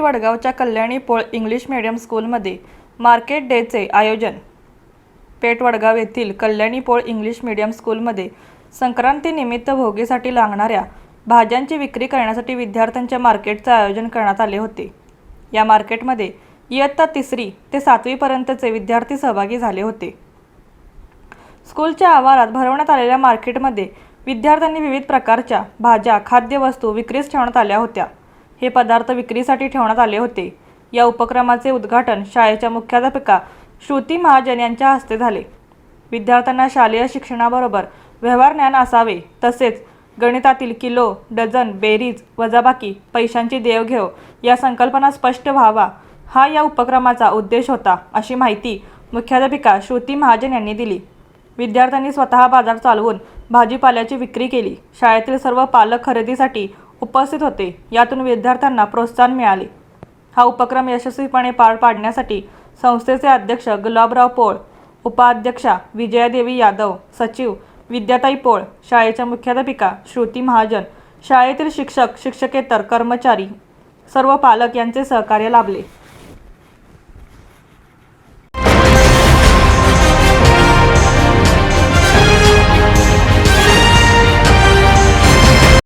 वडगावच्या Kalyani Pol English medium स्कूलमध्ये market डेचे आयोजन. पेठ वडगाव येथील कल्याणी पोळ इंग्लिश मीडियम स्कूलमध्ये संक्रांतीनिमित्त भोगीसाठी लागणाऱ्या भाज्यांची विक्री करण्यासाठी विद्यार्थ्यांच्या मार्केटचे आयोजन करण्यात आले होते. या मार्केटमध्ये इयत्ता तिसरी ते सातवीपर्यंतचे विद्यार्थी सहभागी झाले होते. स्कूलच्या आवारात भरवण्यात आलेल्या मार्केटमध्ये विद्यार्थ्यांनी विविध प्रकारच्या भाज्या खाद्यवस्तू विक्रीस ठेवण्यात आल्या होत्या. हे पदार्थ विक्रीसाठी ठेवण्यात आले होते. या उपक्रमाचे उद्घाटन शाळेच्या मुख्याध्यापिका श्रुती महाजन यांच्या हस्ते झाले. विद्यार्थ्यांना शालेय शिक्षणाबरोबर व्यवहार ज्ञान असावे तसेच गणितातील किलो डझन बेरीज वजाबाकी पैशांची देवघेव या संकल्पना स्पष्ट व्हावा हा या उपक्रमाचा उद्देश होता अशी माहिती मुख्याध्यापिका श्रुती महाजन यांनी दिली. विद्यार्थ्यांनी स्वतः बाजार चालवून भाजीपाल्याची विक्री केली. शाळेतील सर्व पालक खरेदीसाठी उपस्थित होते. यातून विद्यार्थ्यांना प्रोत्साहन मिळाले. हा उपक्रम यशस्वीपणे पार पाडण्यासाठी संस्थेचे अध्यक्ष गुलाबराव पोळ उपाध्यक्षा विजयादेवी यादव सचिव विद्याताई पोळ शाळेच्या मुख्याध्यापिका श्रुती महाजन शाळेतील शिक्षक शिक्षकेतर कर्मचारी सर्व पालक यांचे सहकार्य लाभले.